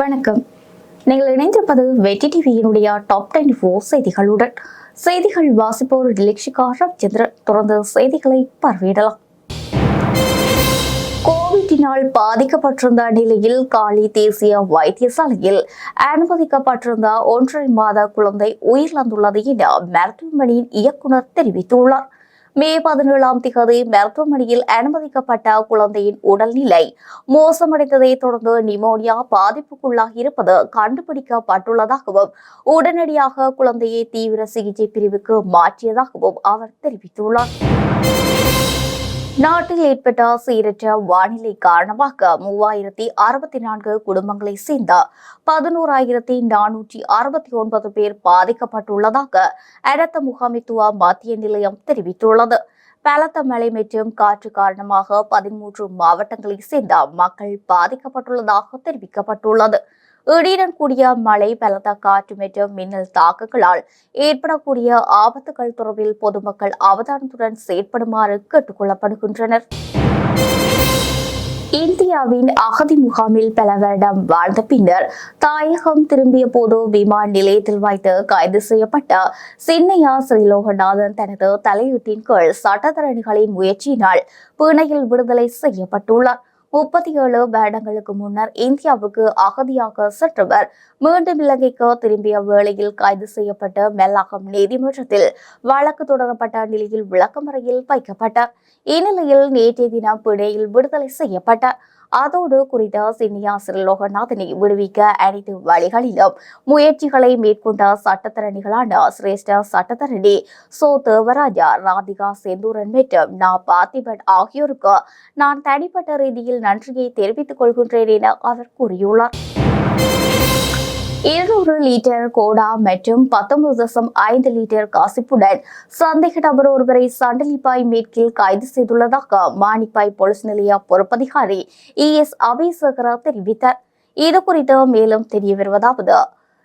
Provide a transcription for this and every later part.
வணக்கம். நீங்கள் இணைந்திருப்பது வெட்டி டிவியினுடைய டாப் டென் ஃபோர் செய்திகளுடன். செய்திகள் வாசிப்போர் லட்சிகா ரவிச்சந்திரன். தொடர்ந்து செய்திகளை பார்வையிடலாம். கோவிட்டினால் பாதிக்கப்பட்டிருந்த நிலையில் காலி தேசிய வைத்தியசாலையில் அனுமதிக்கப்பட்டிருந்த ஒன்றரை மாத குழந்தை உயிரிழந்துள்ளது என மருத்துவமனையின் இயக்குனர் தெரிவித்துள்ளார். மே பதினேழாம் திகதி மருத்துவமனையில் அனுமதிக்கப்பட்ட குழந்தையின் உடல்நிலை. மோசமடைந்ததை தொடர்ந்து நிமோனியா பாதிப்புக்குள்ளாகி இருப்பது கண்டுபிடிக்கப்பட்டுள்ளதாகவும் உடனடியாக குழந்தையை தீவிர சிகிச்சை பிரிவுக்கு மாற்றியதாகவும் அவர் தெரிவித்துள்ளார். நாட்டில் ஏற்பட்ட சீரற்ற வானிலை காரணமாக மூவாயிரத்தி அறுபத்தி நான்கு குடும்பங்களை சேர்ந்த பதினோராயிரத்தி நானூற்றி அறுபத்தி ஒன்பது பேர் பாதிக்கப்பட்டுள்ளதாக அடுத்த முகாமித்துவ மத்திய நிலையம் தெரிவித்துள்ளது. பலத்த மழை மற்றும் காற்று காரணமாக பதிமூன்று மாவட்டங்களைச் சேர்ந்த மக்கள் பாதிக்கப்பட்டுள்ளதாக தெரிவிக்கப்பட்டுள்ளது. இடியுடன் கூடிய மழை பலத்த காற்று மற்றும் மின்னல் தாக்குகளால் ஏற்படக்கூடிய ஆபத்துகள் தொடர்பில் பொதுமக்கள் அவதானத்துடன் செயற்படுமாறு கேட்டுக் கொள்ளப்படுகின்றனர் இந்தியாவின் அகதி முகாமில் பல வருடம் வாழ்ந்த பின்னர் தாயகம் திரும்பிய போது விமான நிலையத்தில் வைத்து கைது செய்யப்பட்ட சின்னையா ஸ்ரீலோகநாதன் தனது தலையீட்டின் கீழ் சட்டத்தரணிகளின் முயற்சியினால் பிணையில் விடுதலை செய்யப்பட்டுள்ளார். முப்பத்தி ஏழு வருடங்களுக்கு முன்னர் இந்தியாவுக்கு அகதியாக சென்றவர். மீண்டும் இலங்கைக்கு திரும்பிய வேளையில் கைது செய்யப்பட்டு மெல்லாகம் நீதிமன்றத்தில் வழக்கு தொடரப்பட்ட நிலையில் விளக்கமறையில் வைக்கப்பட்டார். இந்நிலையில் நேற்றைய தினம் பிணையில் விடுதலை செய்யப்பட்டார். அதோடு குறித்த சின்னியாசிரியர் லோகநாதனை விடுவிக்க அனைத்து வழிகளிலும் முயற்சிகளை மேற்கொண்ட சட்டத்தரணிகளான சிரேஷ்ட சட்டத்தரணி சோ தேவராஜா ராதிகா செந்தூரன் மற்றும் நா பார்த்திபன் ஆகியோருக்கு நான் தனிப்பட்ட ரீதியில் நன்றியை தெரிவித்துக் கொள்கின்றேன் என அவர் கூறியுள்ளார். இருநூறு லிட்டர் கோடா மற்றும் பத்தொன்பது தசம் ஐந்து லிட்டர் காசிப்புடன் சந்தேக நபர் ஒருவரை சண்டலிப்பாய் மேற்கில் கைது செய்துள்ளதாக மாணிப்பாய் போலீஸ் நிலைய பொறுப்பதிகாரி இ எஸ் அபேசகர தெரிவித்தார். இது குறித்து மேலும் தெரிய வருவதாவது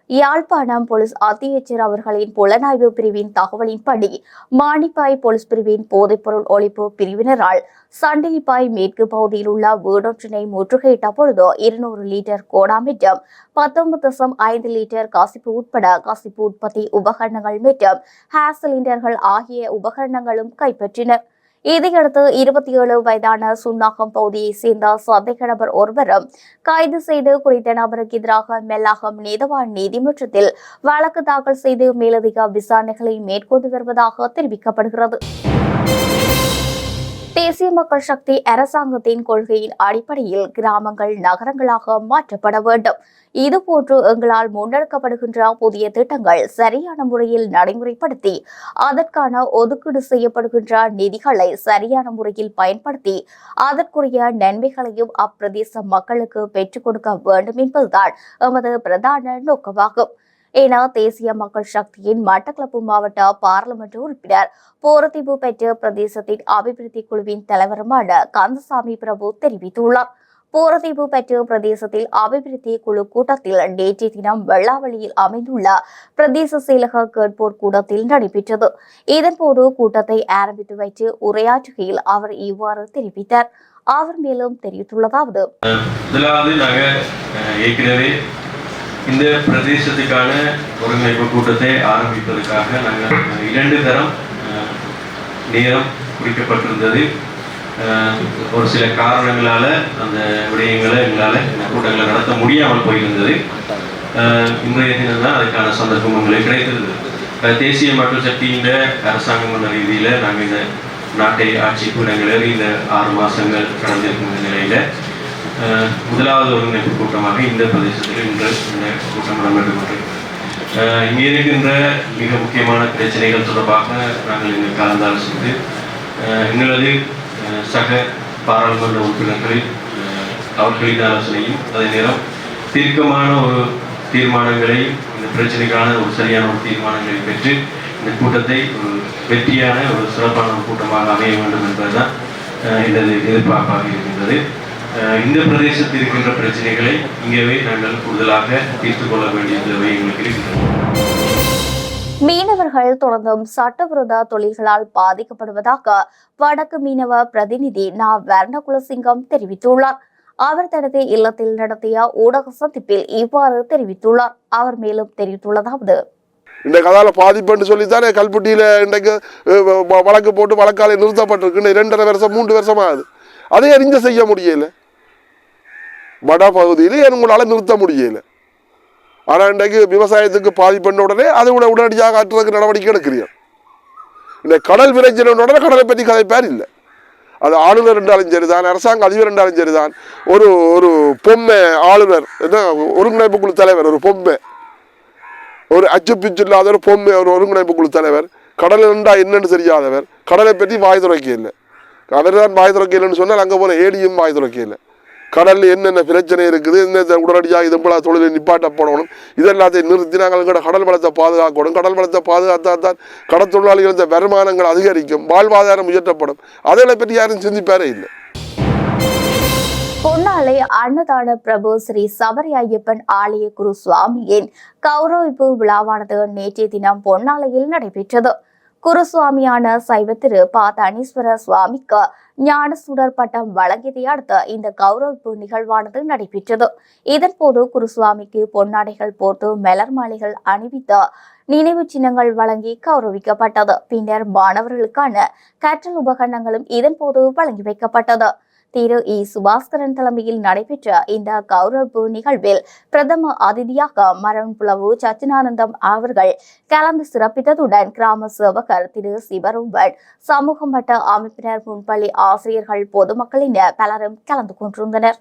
யாழ்ப்பாணம் போலீஸ் அத்தியட்சர் அவர்களின் புலனாய்வு பிரிவின் தகவலின்படி மாணிப்பாய் போலீஸ் பிரிவின் போதைப்பொருள் ஒழிப்பு பிரிவினரால் சண்டிலிப்பாய் மேற்கு பகுதியில் உள்ள வீடொன்றினை முற்றுகையிட்ட பொழுது இருநூறு லிட்டர் கோடா மற்றும் பத்தொன்பது தசம் ஐந்து லிட்டர் காசிப்பு உட்பட காசிப்பு உற்பத்தி உபகரணங்கள் மற்றும் ஹேஸ் சிலிண்டர்கள் ஆகிய உபகரணங்களும் கைப்பற்றினர். இதையடுத்து இருபத்தி ஏழு வயதான சுன்னாகம் பகுதியைச் சேர்ந்த சந்தேக நபர் ஒருவரும் கைது செய்து குறித்த நபருக்கு எதிராக மெல்லாகம் நீதவான் நீதிமன்றத்தில் வழக்கு தாக்கல் செய்து மேலதிக விசாரணைகளை மேற்கொண்டு வருவதாக தெரிவிக்கப்படுகிறது. தேசிய மக்கள் சக்தி அரசாங்கத்தின் கொள்கையின் அடிப்படையில் கிராமங்கள் நகரங்களாக மாற்றப்பட வேண்டும். இதுபோன்று எங்களால் முன்னெடுக்கப்படுகின்ற புதிய திட்டங்கள் சரியான முறையில் நடைமுறைப்படுத்தி அதற்கான ஒதுக்கீடு செய்யப்படுகின்ற நிதிகளை சரியான முறையில் பயன்படுத்தி அதற்குரிய நன்மைகளையும் அப்பிரதேச மக்களுக்கு பெற்றுக் கொடுக்க வேண்டும் என்பதுதான் எமது பிரதான நோக்கமாகும். என தேசிய மக்கள் சக்தியின் மட்டக்களப்பு மாவட்ட பாராளுமன்ற உறுப்பினர் போரதீவு பெற்ற பிரதேசத்தின் அபிவிருத்தி குழுவின் தலைவருமான கந்தசாமி பிரபு தெரிவித்துள்ளார். போரதீவு பெற்ற பிரதேசத்தில் அபிவிருத்தி குழு கூட்டத்தில் நேற்றைய தினம் வெள்ளாவளியில் அமைந்துள்ள பிரதேச செயலக கேட்போர் கூட்டத்தில் நடைபெற்றது. இதன்போது கூட்டத்தை ஆரம்பித்து வைத்து உரையாற்றுகையில் அவர் இவ்வாறு தெரிவித்தார். அவர் மேலும் தெரிவித்துள்ளதாவது முதலாவது நாங்கள் ஏற்கனவே இந்த பிரதேசத்துக்கான ஒருங்கிணைப்பு கூட்டத்தை ஆரம்பிப்பதற்காக நாங்கள் இரண்டு தரம் நேரம் குறிக்கப்பட்டிருந்தது. ஒரு சில காரணங்களால் அந்த விடயங்களை எங்களால் இந்த கூட்டங்களை நடத்த முடியாமல் போயிருந்தது. இன்றைய தினம் தான் அதுக்கான சந்தர்ப்பம் எங்களுக்கு கிடைத்திருந்தது. தேசிய மக்கள் சக்தியின் அரசாங்கம் என்ற ரீதியில் நாங்கள் இந்த நாட்டை ஆட்சி கூடங்களில் இந்த ஆறு மாதங்கள் கடந்திருக்கும் நிலையில் முதலாவது ஒருங்கிணைப்பு கூட்டமாக இந்த பிரதேசத்தில் இன்று இந்த கூட்டம் நடைபெற்றுள்ளது இங்கே இருக்கின்ற மிக முக்கியமான பிரச்சனைகள் தொடர்பாக நாங்கள் இங்கு கலந்தாலோசித்து எங்களது சக பாராளுமன்ற உறுப்பினர்களில் அவர்களின் ஆலோசனையும் அதே நேரம் தீர்க்கமான ஒரு தீர்மானங்களை இந்த பிரச்சனைக்கான ஒரு சரியான ஒரு தீர்மானங்களை பெற்று இந்த கூட்டத்தை ஒரு வெற்றியான ஒரு சிறப்பான ஒரு கூட்டமாக அமைய வேண்டும் என்பதுதான் எனது எதிர்பார்ப்பாக இருக்கின்றது. இந்த பிரதேசத்தில் இருக்கின்ற பிரச்சனைகளை இங்கேவே நாங்கள் கூடுதலாக தீர்த்து கொள்ள வேண்டிய தேவை எங்களுக்கு இருக்கின்றது மீனவர்கள் தொடர்ந்தும் சட்டவிரோத தொழில்களால் பாதிக்கப்படுவதாக வடக்கு மீனவ பிரதிநிதி நா. வர்ணகுலசிங்கம் தெரிவித்துள்ளார். அவர் தனது இல்லத்தில் நடத்திய ஊடக சந்திப்பில் இவ்வாறு தெரிவித்துள்ளார். அவர் மேலும் தெரிவித்துள்ளதாவது இந்த கதால பாதிப்புன்னு சொல்லித்தானே கல்பட்டியில் இன்றைக்கு வழக்கு போட்டு வழக்காலை நிறுத்தப்பட்டிருக்கு இன்னும் இரண்டரை வருஷம் மூன்று வருஷம் ஆகுது அதை அறிஞ்ச செய்ய முடியல. வட பகுதியில் உங்களால் நிறுத்த முடியல. ஆனால் இன்றைக்கு விவசாயத்துக்கு பாதிப்பண்ண உடனே அதை விட உடனடியாக ஆற்றுறதுக்கு நடவடிக்கை எடுக்கிறீர்கள் இந்த கடல் பிரச்சனை உடனே கடலை பற்றி கதைப்பார் இல்லை. அது ஆளுநர் என்றாலும் சரிதான் அரசாங்க அதிபர் என்றாலும் சரிதான். ஒரு ஒரு பொம்மை ஆளுநர் என்ன ஒருங்கிணைப்பு குழு தலைவர் ஒரு பொம்மை. ஒரு அச்சு பிச்சு இல்லாத ஒரு பொம்மை ஒரு ஒருங்கிணைப்பு குழு தலைவர். கடல் என்றா என்னன்னு தெரியாதவர். கடலை பற்றி வாய் துறைக்க இல்லை. அவர் தான் வாய் துறைக்க இல்லைன்னு சொன்னால் அங்கே போன ஏடியும் வாய் துறைக்க இல்லை. கடலில் என்னென்ன பிரச்சனை இருக்குது என்ன உடனடியாக இது போல தொழிலை நிப்பாட்டப்படணும் இதெல்லாத்தையும் நிறுத்தி நாங்கள் எங்களோட கடல் வளத்தை பாதுகாக்கணும். கடல் வளத்தை பாதுகாத்தா தான் கடற்தொழிலாளிகளது வருமானங்கள் அதிகரிக்கும் வாழ்வாதாரம் உயர்த்தப்படும். அதை பற்றி யாரும் சிந்திப்பாரே இல்லை. பொன்னாலை அன்னதான பிரபு ஸ்ரீ சபரி ஐயப்பன் ஆலய குரு சுவாமியின் கௌரவிப்பு விழாவானது நேற்றைய தினம் பொன்னாலையில் நடைபெற்றது. குருசுவாமியான சைவ திரு பா தனீஸ்வர சுவாமிக்கு ஞான சுடர் பட்டம் வழங்கியதை அடுத்து இந்த கௌரவிப்பு நிகழ்வானது நடைபெற்றது. இதன்போது குருசுவாமிக்கு பொன்னாடைகள் போர்த்து மலர் மாலைகள் அணிவித்து நினைவு சின்னங்கள் வழங்கி கௌரவிக்கப்பட்டது. பின்னர் மாணவர்களுக்கான கற்றல் உபகரணங்களும் இதன்போது வழங்கி வைக்கப்பட்டது. திரு இ. சுபாஸ்கரன் தலைமையில் நடைபெற்ற இந்த கௌரவ நிகழ்வில் பிரதம அதிதியாக மரம் புலவு சச்சினானந்தம் அவர்கள் கலந்து சிறப்பித்ததுடன் கிராம சேவகர் திரு. சிவரூபன் சமூக மட்ட அமைப்பினர் முன்பள்ளி ஆசிரியர்கள் பொதுமக்களின் பலரும் கலந்து கொண்டிருந்தனர்.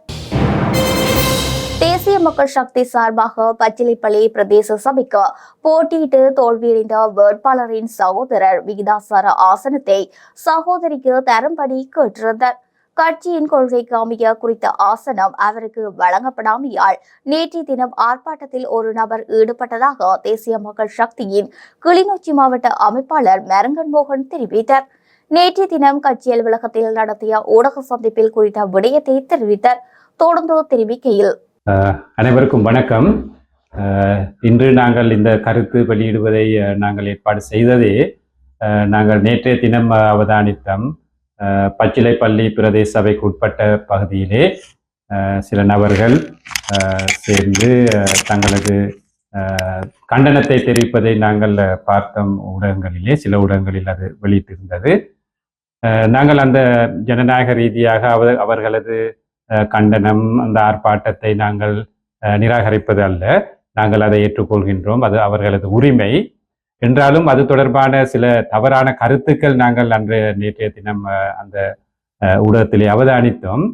தேசிய மக்கள் சக்தி சார்பாக பச்சிலைப்பள்ளி பிரதேச சபைக்கு போட்டியிட்டு தோல்வியடைந்த வேட்பாளரின் சகோதரர் விகிதாசார ஆசனத்தை சகோதரிக்கு தரும்படி கேட்டிருந்தார். கட்சியின் கொள்கைக்கு அமைய குறித்த ஆசனம் அவருக்கு வழங்கப்படாமையால் நேற்றைய தினம் ஆர்ப்பாட்டத்தில் ஒரு நபர் ஈடுபட்டதாக தேசிய மக்கள் சக்தியின் கிளிநொச்சி மாவட்ட அமைப்பாளர் மரங்கன் மோகன் தெரிவித்தார். நேற்றைய தினம் கட்சி அலுவலகத்தில் நடத்திய ஊடக சந்திப்பில் குறித்த விடயத்தை தெரிவித்தார். தொடர்ந்து தெரிவிக்கையில் அனைவருக்கும் வணக்கம். இன்று நாங்கள் இந்த கருத்து வெளியிடுவதை நாங்கள் ஏற்பாடு செய்ததே நாங்கள் நேற்றைய தினம் அவதானித்தோம். பச்சிலைப்பள்ளி பிரதேச சபைக்கு உட்பட்ட பகுதியிலே சில நபர்கள் சேர்ந்து தங்களது கண்டனத்தை தெரிவிப்பதை நாங்கள் பார்த்தோம். ஊடகங்களிலே சில ஊடகங்களில் அது வெளியிட்டிருந்தது. நாங்கள் அந்த ஜனநாயக ரீதியாக அவ அவர்களது கண்டனம் அந்த ஆர்ப்பாட்டத்தை நாங்கள் நிராகரிப்பது அல்ல. நாங்கள் அதை ஏற்றுக்கொள்கின்றோம். அது அவர்களது உரிமை. என்றாலும் அது தொடர்பான சில தவறான கருத்துக்கள் நாங்கள் அன்று நேற்றைய தினம் அந்த ஊடகத்திலே அவதானித்தோம்.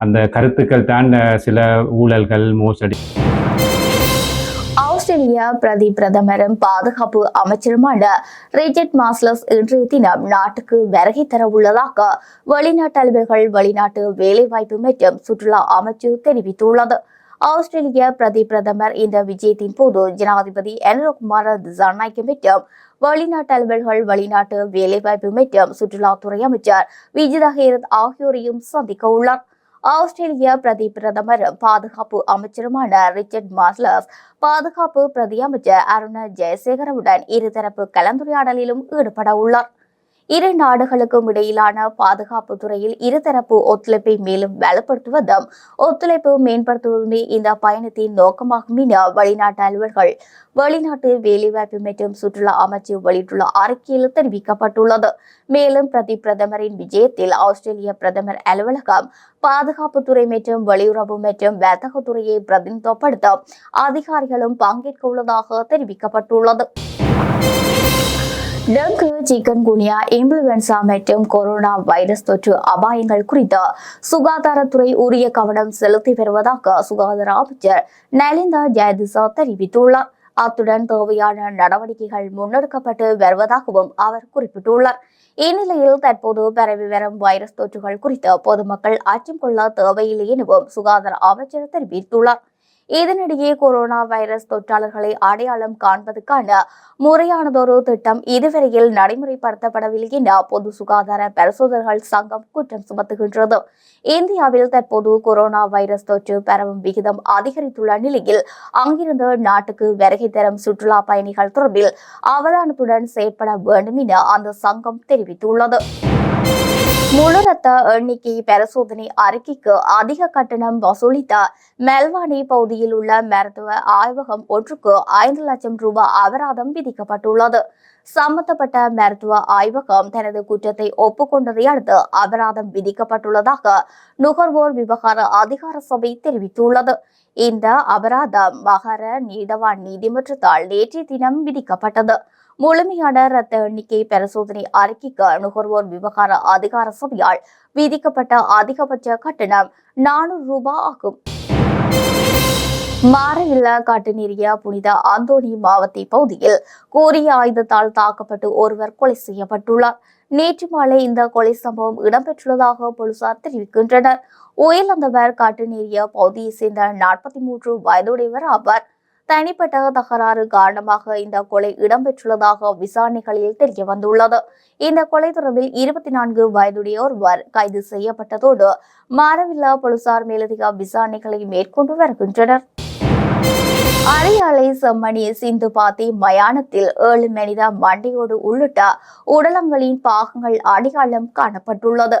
அந்த கருத்துக்கள் தான் சில ஊழல்கள் மோசடி. ஆஸ்திரேலிய பிரதி பிரதமரும் பாதுகாப்பு அமைச்சருமான ரிச்சர்ட் மாஸ்லஸ் இன்றைய தினம் நாட்டுக்கு வருகை தர உள்ளதாக வெளிநாட்டு அலுவலர்கள் வெளிநாட்டு வேலைவாய்ப்பு மற்றும் சுற்றுலா அமைச்சு தெரிவித்துள்ளது. ஆஸ்திரேலிய பிரதி பிரதமர் இந்த விஜயத்தின் போது ஜனாதிபதி அனுரகுமார திசாநாயக்க மற்றும் வெளிநாட்டு அலுவல்கள் வெளிநாட்டு வேலைவாய்ப்பு மற்றும் சுற்றுலாத்துறை அமைச்சர் விஜிதா ஆகியோரையும் சந்திக்க உள்ளார். ஆஸ்திரேலிய பிரதி பிரதமர் பாதுகாப்பு அமைச்சருமான ரிச்சர்ட் மாஸ்லஸ் பாதுகாப்பு பிரதி அமைச்சர் அருண ஜெயசேகரவுடன் இருதரப்பு கலந்துரையாடலிலும் ஈடுபட உள்ளார். இரு நாடுகளுக்கும் இடையிலான பாதுகாப்பு துறையில் இருதரப்பு ஒத்துழைப்பை மேலும் பலப்படுத்துவதும் ஒத்துழைப்பு மேம்படுத்துவதுமே இந்த பயணத்தின் நோக்கமாகும் என வெளிநாட்டு அலுவலர்கள் வெளிநாட்டு வேலைவாய்ப்பு மற்றும் சுற்றுலா அமைச்சு வெளியிட்டுள்ள அறிக்கையில் தெரிவிக்கப்பட்டுள்ளது. மேலும் பிரதி பிரதமரின் விஜயத்தில் ஆஸ்திரேலிய பிரதமர் அலுவலகம் பாதுகாப்புத்துறை மற்றும் வெளியுறவு மற்றும் வர்த்தகத்துறையை பிரதிநிதித்துவப்படுத்த அதிகாரிகளும் பங்கேற்க உள்ளதாக தெரிவிக்கப்பட்டுள்ளது. டெங்கு சிக்கன் குனியா இன்ஃபுளுவன்சா மற்றும் கொரோனா வைரஸ் தொற்று அபாயங்கள் குறித்து சுகாதாரத்துறை உரிய கவனம் செலுத்தி வருவதாக சுகாதார அமைச்சர் நலிந்தா ஜெயதிசா தெரிவித்துள்ளார். அத்துடன் தேவையான நடவடிக்கைகள் முன்னெடுக்கப்பட்டு வருவதாகவும் அவர் குறிப்பிட்டுள்ளார். இந்நிலையில் தற்போது பரவி வரும் வைரஸ் தொற்றுகள் குறித்து பொதுமக்கள் அச்சம் கொள்ள தேவையில்லை எனவும் சுகாதார அமைச்சர் தெரிவித்துள்ளார். இதனிடையே கொரோனா வைரஸ் தொற்றாளர்களை அடையாளம் காண்பதற்கான முறையானதொரு திட்டம் இதுவரையில் நடைமுறைப்படுத்தப்படவில்லை என பொது சுகாதார பரிசோதகர்கள் சங்கம் குற்றம் சுமத்துகின்றது. இந்தியாவில் தற்போது கொரோனா வைரஸ் தொற்று பரவும் விகிதம் அதிகரித்துள்ள நிலையில் அங்கிருந்து நாட்டுக்கு வருகை தரும் சுற்றுலா பயணிகள் தொடர்பில் அவதானத்துடன் செயற்பட வேண்டும் என அந்த சங்கம் தெரிவித்துள்ளது. முழு ரத்த எண்ணிக்கை பரிசோதனை அறிக்கைக்கு அதிக கட்டணம் வசூலித்த மெல்வானி பகுதியில் உள்ள மருத்துவ ஆய்வகம் ஒன்றுக்கு ஐந்து லட்சம் ரூபாய் அபராதம் விதிக்கப்பட்டுள்ளது. சம்பந்தப்பட்ட மருத்துவ ஆய்வகம் தனது குற்றத்தை ஒப்புக்கொண்டதை அடுத்து அபராதம் விதிக்கப்பட்டுள்ளதாக நுகர்வோர் விவகார அதிகார சபை தெரிவித்துள்ளது. இந்த அபராதம் மகர நீதவான் நீதிமன்றத்தால் நேற்றைய தினம் விதிக்கப்பட்டது. முழுமையான இரத்த எண்ணிக்கை பரிசோதனை அறிக்கைக்கு நுகர்வோர் விவகார அதிகார சபையால் விதிக்கப்பட்ட அதிகபட்ச கட்டணம் நானூறு ரூபாய் ஆகும். மாரவில்ல காட்டுநீரிய புனித அந்தோணி மாவத்தை பகுதியில் கூறிய ஆயுதத்தால் தாக்கப்பட்டு ஒருவர் கொலை செய்யப்பட்டுள்ளார். நேற்று மாலை இந்த கொலை சம்பவம் இடம்பெற்றுள்ளதாக போலீசார் தெரிவிக்கின்றனர். உயிரிழந்தவர் காட்டுநீரிய பகுதியைச் சேர்ந்த நாற்பத்தி மூன்று வயதுடையவர் ஆவார். தனிப்பட்ட தகராறு காரணமாக இந்த கொலை இடம்பெற்றுள்ளதாக விசாரணைகளில் தெரிய வந்துள்ளது. இந்த கொலை தொடர்பில் இருபத்தி நான்கு வயதுடைய ஒருவர் கைது செய்யப்பட்டதோடு மாரவில்லா போலீசார் மேலதிக விசாரணைகளை மேற்கொண்டு வருகின்றனர். அரையாலை செம்மணி சிந்து பாத்தி மயானத்தில் ஏழு மனித மண்டையோடு உள்ளிட்ட உடலங்களின் பாகங்கள் அடையாளம் காணப்பட்டுள்ளது.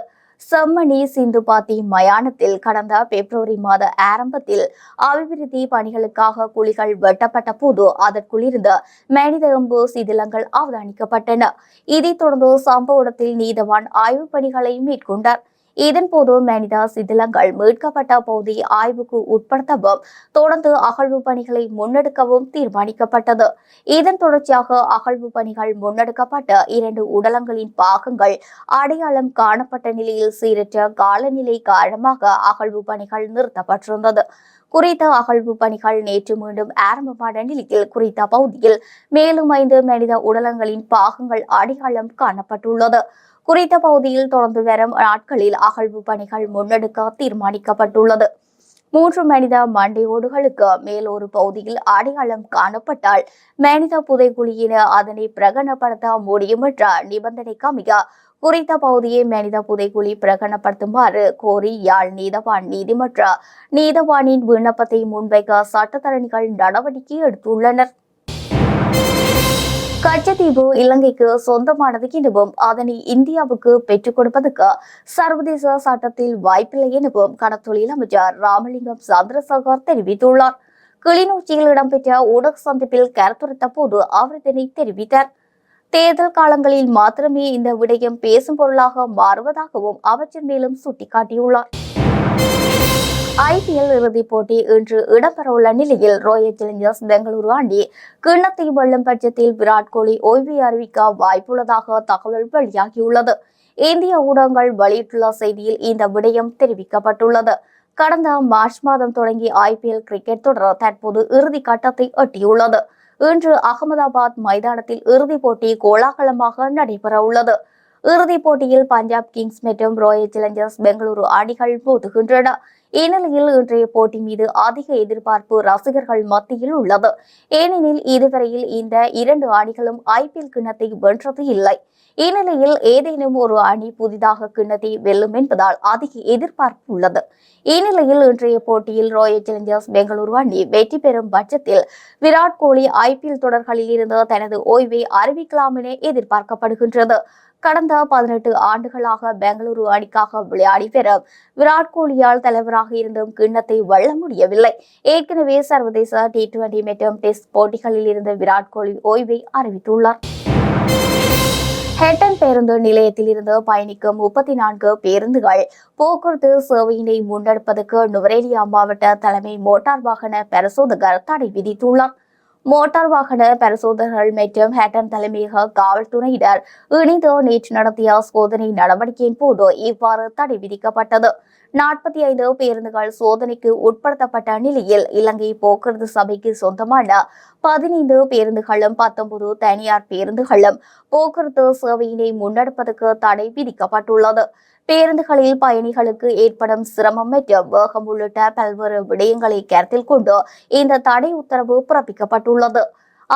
செம்மணி சிந்துபாத்தி மயானத்தில் கடந்த பிப்ரவரி மாத ஆரம்பத்தில் அபிவிருத்தி பணிகளுக்காக குழிகள் வெட்டப்பட்ட போது அதற்குள் இருந்த மனித எம்பு சிதிலங்கள் அவதானிக்கப்பட்டன. இதைத் தொடர்ந்து சம்பவ இடத்தில் நீதவான் ஆய்வுப் பணிகளை மேற்கொண்டார். இதன்போது மனித சிதிலங்கள் மீட்கப்பட்ட பகுதி ஆய்வுக்கு உட்படுத்தவும் தொடர்ந்து அகழ்வு பணிகளை முன்னெடுக்கவும் தீர்மானிக்கப்பட்டது. இதன் தொடர்ச்சியாக அகழ்வு பணிகள் முன்னெடுக்கப்பட்ட இரண்டு உடலங்களின் பாகங்கள் அடையாளம் காணப்பட்ட நிலையில் சீரற்ற காலநிலை காரணமாக அகழ்வு பணிகள் நிறுத்தப்பட்டிருந்தது. குறித்த அகழ்வு பணிகள் நேற்று மீண்டும் ஆரம்பமான நிலையில் குறித்த பகுதியில் மேலும் ஐந்து மனித உடலங்களின் பாகங்கள் அடையாளம் காணப்பட்டுள்ளது. குறித்த பகுதியில் தொடர்ந்து வரும் நாட்களில் அகழ்வு பணிகள் முன்னெடுக்க தீர்மானிக்கப்பட்டுள்ளது. மூன்று மனித மண்டையோடுகளுக்கு மேல் ஒரு பகுதியில் அடையாளம் காணப்பட்டால் மனித புதைக்குழியின அதனை பிரகடனப்படுத்த முடியும் என்ற நிபந்தனைக்கு அமைய குறித்த பகுதியை மனித புதைக்குழி பிரகடனப்படுத்துமாறு கோரி யாழ் நீதவான் நீதிமன்ற நீதவானின் விண்ணப்பத்தை முன்வைக்க சட்டத்தரணிகள் நடவடிக்கை எடுத்துள்ளனர். கச்சத்தீவு இலங்கைக்கு சொந்தமானது எனவும் அதனை இந்தியாவுக்கு பெற்றுக் கொடுப்பதற்கு சர்வதேச சட்டத்தில் வாய்ப்பில்லை எனவும் கடத்தொழில் அமைச்சர் ராமலிங்கம் சந்திரசேகர் தெரிவித்துள்ளார். கிளிநொச்சியில் இடம்பெற்ற ஊடக சந்திப்பில் கருத்துரைத்த போது அவர் இதனை தெரிவித்தார். தேர்தல் காலங்களில் மாத்திரமே இந்த விடயம் பேசும் பொருளாக மாறுவதாகவும் அமைச்சர் மேலும் சுட்டிக்காட்டியுள்ளார். ஐபிஎல் இறுதிப் போட்டி இன்று இடம்பெறவுள்ள நிலையில் ராயல் சேலஞ்சர்ஸ் பெங்களூரு அணி கிண்ணத்தை வெல்லும் பட்சத்தில் விராட் கோலி ஓய்வை அறிவிக்க வாய்ப்புள்ளதாக தகவல் வெளியாகியுள்ளது. இந்திய ஊடகங்கள் வெளியிட்டுள்ள செய்தியில் இந்த விடயம் தெரிவிக்கப்பட்டுள்ளது. கடந்த மார்ச் மாதம் தொடங்கி ஐபிஎல் கிரிக்கெட் தொடர் தற்போது இறுதி கட்டத்தை எட்டியுள்ளது. இன்று அகமதாபாத் மைதானத்தில் இறுதிப் போட்டி கோலாகலமாக நடைபெறவுள்ளது. இறுதிப் போட்டியில் பஞ்சாப் கிங்ஸ் மற்றும் ராயல் சேலஞ்சர்ஸ் பெங்களூரு அணிகள் மோதுகின்றன. இந்நிலையில் இன்றைய போட்டி மீது அதிக எதிர்பார்ப்பு ரசிகர்கள் மத்தியில் உள்ளது. ஏனெனில் இதுவரையில் இந்த இரண்டு அணிகளும் ஐபிஎல் கிண்ணத்தை வென்றது இல்லை. இந்நிலையில் ஏதேனும் ஒரு அணி புதிதாக கிண்ணத்தை வெல்லும் என்பதால் அதிக எதிர்பார்ப்பு உள்ளது. இந்நிலையில் இன்றைய போட்டியில் ராயல் சேலஞ்சர்ஸ் பெங்களூரு அணி வெற்றி பெறும் பட்சத்தில் விராட் கோலி ஐபிஎல் தொடர்களில் இருந்து தனது ஓய்வை அறிவிக்கலாம் என எதிர்பார்க்கப்படுகின்றது. கடந்த பதினெட்டு ஆண்டுகளாக பெங்களூரு அணிக்காக விளையாடி பெறும் விராட் கோலியால் தலைவராக இருந்தும் கிண்ணத்தை வெல்ல முடியவில்லை. ஏற்கனவே சர்வதேச டி டுவெண்டி மற்றும் டெஸ்ட் போட்டிகளில் இருந்து விராட் கோலி ஓய்வை அறிவித்துள்ளார். ஹெட்டன் பேருந்து நிலையத்தில் இருந்து பயணிக்கும் முப்பத்தி நான்கு பேருந்துகள் போக்குவரத்து சேவையினை முன்னெடுப்பதற்கு நுவரேலியா மாவட்ட தலைமை மோட்டார் வாகன பரிசோதகர் தடை விதித்துள்ளார். மோட்டார் வாகன பரிசோதனைகள் மற்றும் ஹேட்டன் தலைமையக காவல்துறையினர் இணைந்து நேற்று நடத்திய சோதனை நடவடிக்கையின் போது இவ்வாறு தடை விதிக்கப்பட்டது. நாற்பத்தி ஐந்து பேருந்துகள் சோதனைக்கு உட்படுத்தப்பட்ட நிலையில் இலங்கை போக்குவரத்து சபைக்கு சொந்தமான பதினைந்து பேருந்துகளும் பத்தொன்பது தனியார் பேருந்துகளும் போக்குவரத்து சேவையினை முன்னெடுப்பதற்கு தடை விதிக்கப்பட்டுள்ளது. பேருந்துகளில் பயணிகளுக்கு ஏற்படும் சிரமம் மற்றும் வேகம் உள்ளிட்ட பல்வேறு விடயங்களை கருத்தில் கொண்டு இந்த தடை உத்தரவு பிறப்பிக்கப்பட்டுள்ளது.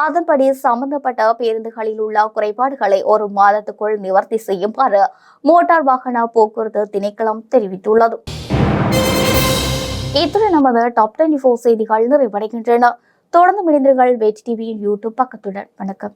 அதன்படி சம்பந்தப்பட்ட பேருந்துகளில் உள்ள குறைபாடுகளை ஒரு மாதத்துக்குள் நிவர்த்தி செய்யுமாறு மோட்டார் வாகன போக்குவரத்து திணைக்களம் தெரிவித்துள்ளது. இத்துடன் நமது டாப் டுவெண்டி ஃபோர் செய்திகள் நிறைவடைகின்றன. தொடர்ந்து இணைந்திருங்கள் வெற்றி டிவியின் யூடியூப் பக்கத்துடன். வணக்கம்.